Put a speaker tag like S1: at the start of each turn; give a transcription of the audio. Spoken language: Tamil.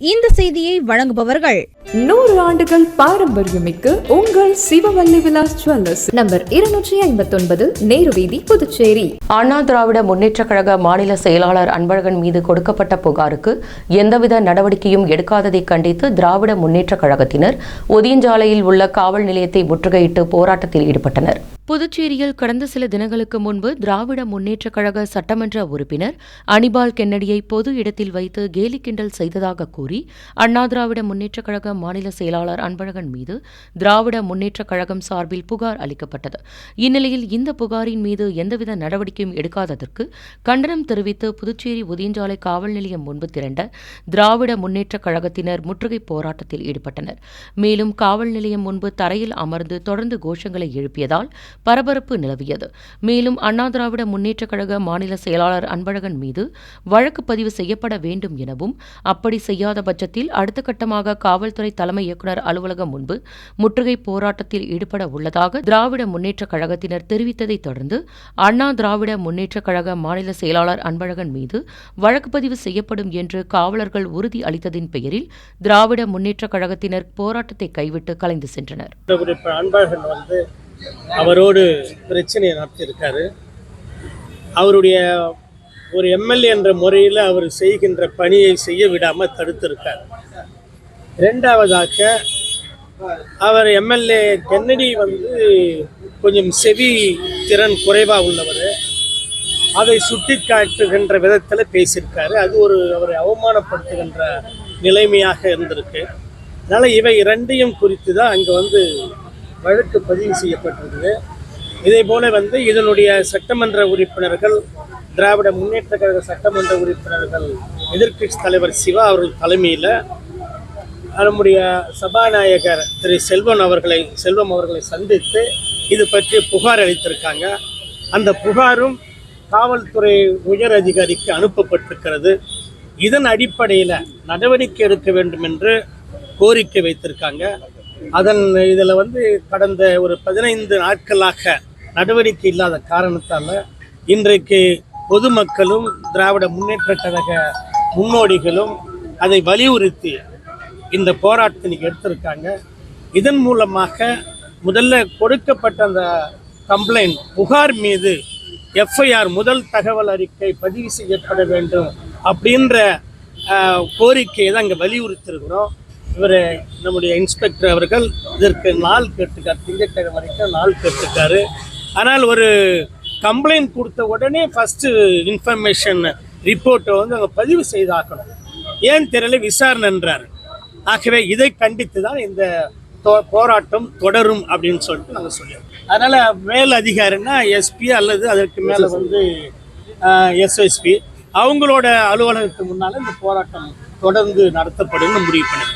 S1: இந்த செய்தியை வழங்குபவர்கள்
S2: நூறு ஆண்டுகள் பாரம்பரியமிக்க உங்கள் சிவவல்லி விலாஸ் ஜுவல்லர்ஸ். நம்பர் இருநூற்றி ஐம்பத்தொன்பது நேரு வீதி புதுச்சேரி.
S3: அண்ணா திராவிட முன்னேற்றக் கழக மாநில செயலாளர் அன்பழகன் மீது கொடுக்கப்பட்ட புகாருக்கு எந்தவித நடவடிக்கையும் எடுக்காததை கண்டித்து திராவிட முன்னேற்றக் கழகத்தினர் ஒதியஞ்சாலையில் உள்ள காவல் நிலையத்தை முற்றுகையிட்டு போராட்டத்தில் ஈடுபட்டனர். புதுச்சேரியில் கடந்த சில தினங்களுக்கு முன்பு திராவிட முன்னேற்றக் கழக சட்டமன்ற உறுப்பினர் அனிபால் கென்னடியை பொது இடத்தில் வைத்து கேலி கிண்டல் செய்ததாக கூறி அண்ணா திராவிட முன்னேற்றக் கழக மாநில செயலாளர் அன்பழகன் மீது திராவிட முன்னேற்றக் கழகம் சார்பில் புகார் அளிக்கப்பட்டது. இந்நிலையில் இந்த புகாரின் மீது எந்தவித நடவடிக்கையும் எடுக்காததற்கு கண்டனம் தெரிவித்து புதுச்சேரி உதியஞ்சாலை காவல் நிலையம் முன்பு திரண்ட திராவிட முன்னேற்றக் கழகத்தினர் முற்றுகை போராட்டத்தில் ஈடுபட்டனர். மேலும் காவல் நிலையம் முன்பு தரையில் அமர்ந்து தொடர்ந்து கோஷங்களை எழுப்பியதால் பரபரப்பு நிலவியது. மேலும் அண்ணா திராவிட முன்னேற்றக் கழக மாநில செயலாளர் அன்பழகன் மீது வழக்கு பதிவு செய்யப்பட வேண்டும் எனவும் அப்படி செய்யாத பட்சத்தில் அடுத்த கட்டமாக காவல்துறை தலைமை இயக்குநர் அலுவலகம் முன்பு முற்றுகை போராட்டத்தில் ஈடுபட உள்ளதாக திராவிட முன்னேற்றக் கழகத்தினர் தெரிவித்ததைத் தொடர்ந்து அண்ணா திராவிட முன்னேற்றக் கழக மாநில செயலாளர் அன்பழகன் மீது வழக்கு பதிவு செய்யப்படும் என்று காவலர்கள் உறுதி அளித்ததின் பெயரில் திராவிட முன்னேற்றக் கழகத்தினர் போராட்டத்தை கைவிட்டு கலைந்து சென்றனர்.
S4: அன்பழகன் வந்து அவரோடு பிரச்சனையை நடத்தியிருக்காரு. அவருடைய ஒரு எம்எல்ஏ என்ற முறையில் அவர் செய்கின்ற பணியை செய்ய விடாமல் தடுத்திருக்கார். ரெண்டாவதாக அவர் எம்எல்ஏ கென்னடி வந்து கொஞ்சம் செவி திறன் குறைவாக உள்ளவர். அதை சுட்டி காட்டுகின்ற விதத்தில் பேசியிருக்காரு. அது ஒரு அவரை அவமானப்படுத்துகின்ற நிலைமையாக இருந்திருக்கு. அதனால் இவை இரண்டையும் குறித்து தான் அங்கே வந்து வழக்கு பதிவு செய்யப்பட்டிருக்குது இதே போல வந்து இதனுடைய சட்டமன்ற உறுப்பினர்கள் திராவிட முன்னேற்ற கழக சட்டமன்ற உறுப்பினர்கள் எதிர்க்கட்சி தலைவர் சிவா அவர்கள் தலைமையில் நம்முடைய சபாநாயகர் திரு செல்வன் அவர்களை செல்வம் அவர்களை சந்தித்து இது பற்றி புகார் அளித்திருக்காங்க. அந்த புகாரும் காவல்துறை உயர் அதிகாரிக்கு அனுப்பப்பட்டிருக்கிறது. இதன் அடிப்படையில் நடவடிக்கை எடுக்க வேண்டும் என்று கோரிக்கை வைத்திருக்காங்க. அதன் இதில் வந்து கடந்த ஒரு பதினைந்து நாட்களாக நடவடிக்கை இல்லாத காரணத்தால் இன்றைக்கு பொதுமக்களும் திராவிட முன்னேற்ற கழக முன்னோடிகளும் அதை வலியுறுத்தி இந்த போராட்டத்தை நீங்கள் எடுத்திருக்காங்க. இதன் மூலமாக முதல்ல கொடுக்கப்பட்ட அந்த கம்ப்ளைண்ட் புகார் மீது எஃப்ஐஆர் முதல் தகவல் அறிக்கை பதிவு செய்யப்பட வேண்டும் அப்படின்ற கோரிக்கையை தான் இங்கே வலியுறுத்தியிருக்கிறோம். இவர் நம்முடைய இன்ஸ்பெக்டர் அவர்கள் இதற்கு நாள் கேட்டுக்கார் திங்கட்கிழமை வரைக்கும் நாள் கேட்டுக்காரு. ஆனால் ஒரு கம்ப்ளைண்ட் கொடுத்த உடனே ஃபஸ்ட்டு இன்ஃபர்மேஷன் ரிப்போர்ட்டை வந்து அங்கே பதிவு செய்தாக்கணும். ஏன் தெரியல விசாரணைன்றார். ஆகவே இதை கண்டித்து தான் இந்த போராட்டம் தொடரும் அப்படின்னு சொல்லிட்டு நாங்கள் சொல்லியிருக்கோம். அதனால் மேல் அதிகாரின்னா எஸ்பி அல்லது அதற்கு மேலே வந்து எஸ்எஸ்பி அவங்களோட அலுவலகத்துக்கு முன்னால் இந்த போராட்டம் தொடர்ந்து நடத்தப்படும்னு முடிவு பண்ணியிருக்கோம்.